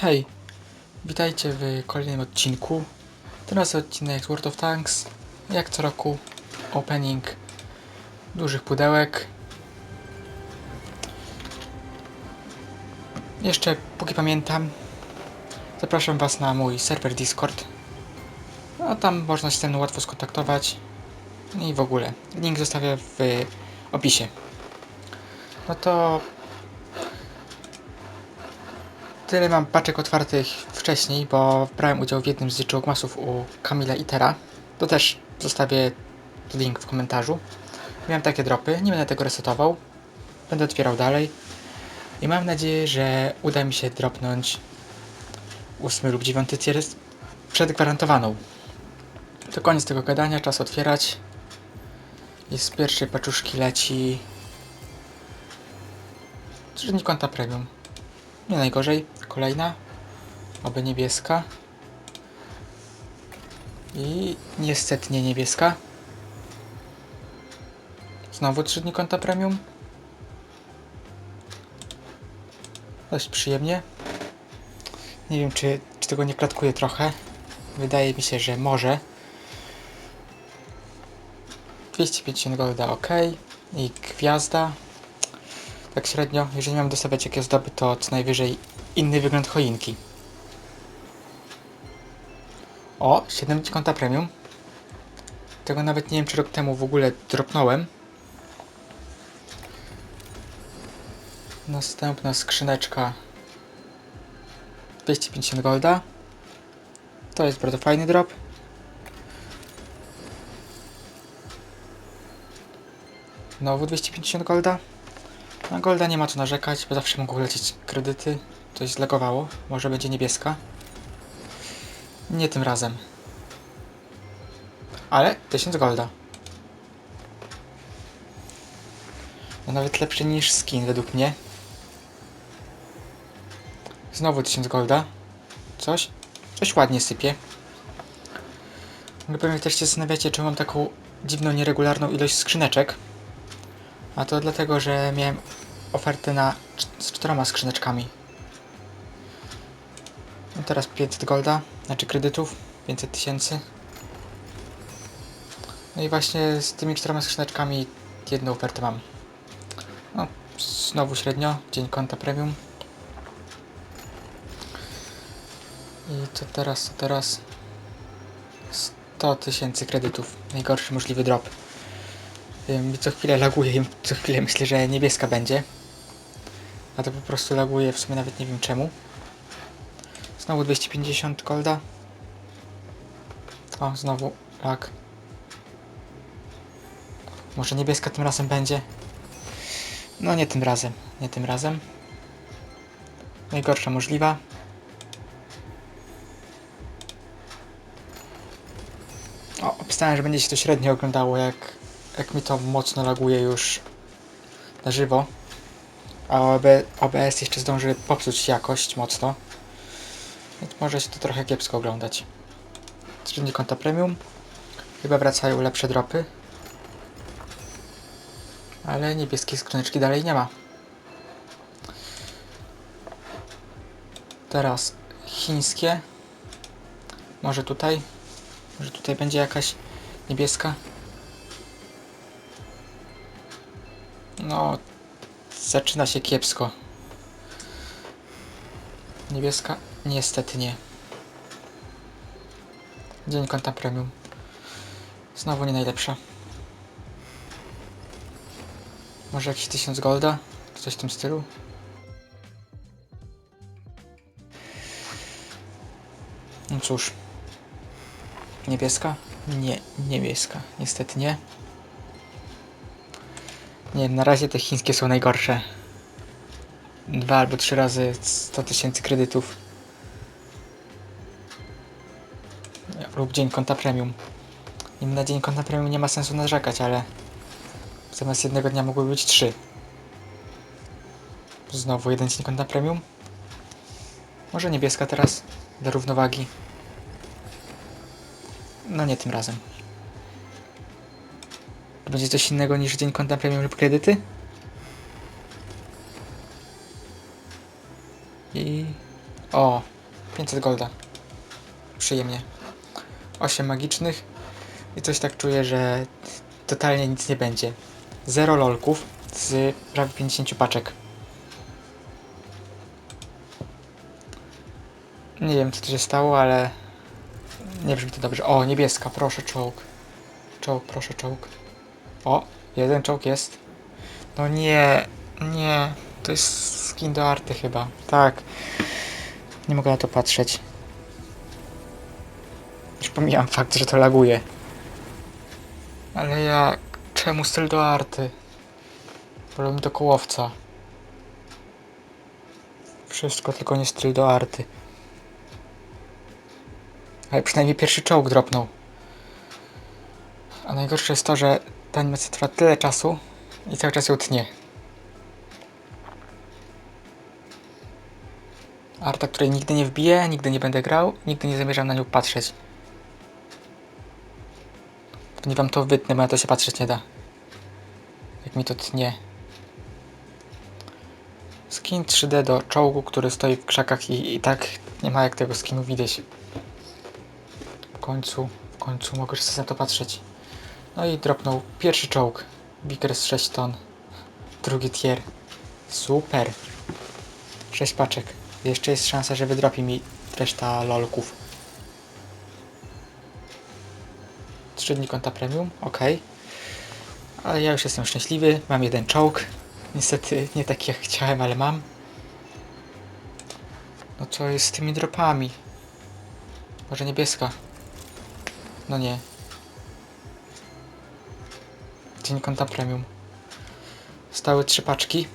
Hej, witajcie w kolejnym odcinku. Teraz odcinek World of Tanks. Jak co roku, opening dużych pudełek. Jeszcze, póki pamiętam, zapraszam Was na mój serwer Discord. No, tam można się ze mną łatwo skontaktować. I w ogóle. Link zostawię w opisie. No to Tyle mam paczek otwartych wcześniej, bo brałem udział w jednym z masów u Kamila Itera. To też zostawię link w komentarzu. Miałem takie dropy, nie będę tego resetował. Będę otwierał dalej. I mam nadzieję, że uda mi się dropnąć 8 lub 9 tier przed gwarantowaną. To koniec tego gadania, czas otwierać. I z pierwszej paczuszki leci... Czynnik konta premium. Nie najgorzej. Kolejna. Oby niebieska. I niestety nie niebieska. Znowu 3 dni konta premium. Dość przyjemnie. Nie wiem, czy, czy tego nie klatkuje trochę. Wydaje mi się, że może. 250 golda ok. I gwiazda. Tak średnio. Jeżeli mam dostawać jakieś zdoby, to co najwyżej inny wygląd choinki. O, 7 konta premium. Tego nawet nie wiem, czy rok temu w ogóle dropnąłem. Następna skrzyneczka 250 golda. To jest bardzo fajny drop. Znowu 250 golda. Na golda nie ma co narzekać, bo zawsze mogą lecieć kredyty. Coś zlegowało. Może będzie niebieska. Nie tym razem. Ale 1000 golda. No nawet lepszy niż skin według mnie. Znowu 1000 golda. Coś? Coś ładnie sypie. Pewnie też się zastanawiacie, czemu mam taką dziwną, nieregularną ilość skrzyneczek. A to dlatego, że miałem ofertę na z czterema skrzyneczkami. No teraz 500 golda, znaczy kredytów, 500 tysięcy. No i właśnie z tymi czterema skrzyneczkami jedną ofertę mam. No, znowu średnio, dzień konta premium. I co teraz, co teraz? 100 tysięcy kredytów, najgorszy możliwy drop. Co chwilę laguje i co chwilę myślę, że niebieska będzie. A to po prostu laguje, w sumie nawet nie wiem czemu. Znowu 250 golda. O, znowu lag. Może niebieska tym razem będzie? No nie tym razem, nie tym razem. Najgorsza możliwa. O, obstałem, że będzie się to średnio oglądało, jak, jak mi to mocno laguje już na żywo. A OB, OBS jeszcze zdąży popsuć jakość mocno. Więc może się to trochę kiepsko oglądać. Skrzynki konta premium. Chyba wracają lepsze dropy. Ale niebieskiej skrzyneczki dalej nie ma. Teraz chińskie. Może tutaj. Może tutaj będzie jakaś niebieska. No, zaczyna się kiepsko. Niebieska? Niestety nie. Dzień konta premium. Znowu nie najlepsza. Może jakiś 1000 golda? Coś w tym stylu? No cóż. Niebieska? Nie, niebieska. Niestety nie. Nie, na razie te chińskie są najgorsze. Dwa albo trzy razy 100 tysięcy kredytów. Lub dzień konta premium. Im na dzień konta premium nie ma sensu narzekać, ale zamiast jednego dnia mogły być trzy. Znowu jeden dzień konta premium. Może niebieska teraz dla równowagi. No nie tym razem. To będzie coś innego niż dzień konta premium lub kredyty? I O, 500 golda. Przyjemnie. 8 magicznych. I coś tak czuję, że totalnie nic nie będzie. Zero lolków z prawie 50 paczek. Nie wiem co tu się stało, ale nie brzmi to dobrze. O, niebieska, proszę czołg. Czołg, proszę czołg. O, jeden czołg jest. No nie, nie. To jest skin do arty chyba. Tak. Nie mogę na to patrzeć. Już pomijam fakt, że to laguje. Ale jak? Czemu styl do arty? Wolę do kołowca. Wszystko, tylko nie styl do arty. Ale przynajmniej pierwszy czołg dropnął. A najgorsze jest to, że ta animacja trwa tyle czasu i cały czas ją tnie. Arta, której nigdy nie wbiję, nigdy nie będę grał, nigdy nie zamierzam na nią patrzeć. Pewnie wam to wytnę, bo na to się patrzeć nie da. Jak mi to tnie. Skin 3D do czołgu, który stoi w krzakach i, i tak nie ma jak tego skinu widać. W końcu, w końcu mogę już na to patrzeć. No i dropnął pierwszy czołg. Vickers 6 ton. Drugi tier. Super. 6 paczek. Jeszcze jest szansa, że wydropi mi reszta lolków. 3 dni konta premium, ok. Ale ja już jestem szczęśliwy. Mam jeden czołg. Niestety nie taki jak chciałem, ale mam. No co jest z tymi dropami? Może niebieska? No nie. Dzień konta premium. Stały trzy paczki.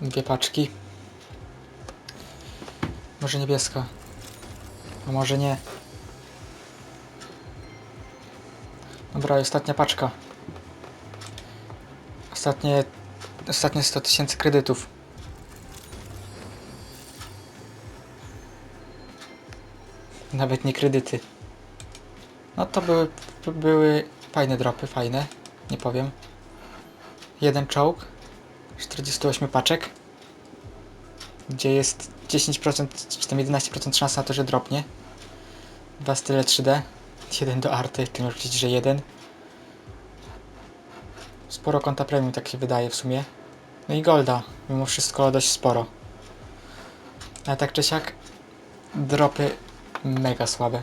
Dwie paczki. Może niebieska. A może nie. Dobra, ostatnia paczka. Ostatnie, ostatnie 100 tysięcy kredytów. Nawet nie kredyty. No to były, były fajne dropy, fajne. Nie powiem. Jeden czołg. 48 paczek. Gdzie jest 10% czy tam 11% szans na to, że dropnie. Dwa style 3D. Jeden do arty, ty możesz widzieć, że jeden. Sporo konta premium, tak się wydaje w sumie. No i golda, mimo wszystko dość sporo. Ale tak czy siak, dropy mega słabe.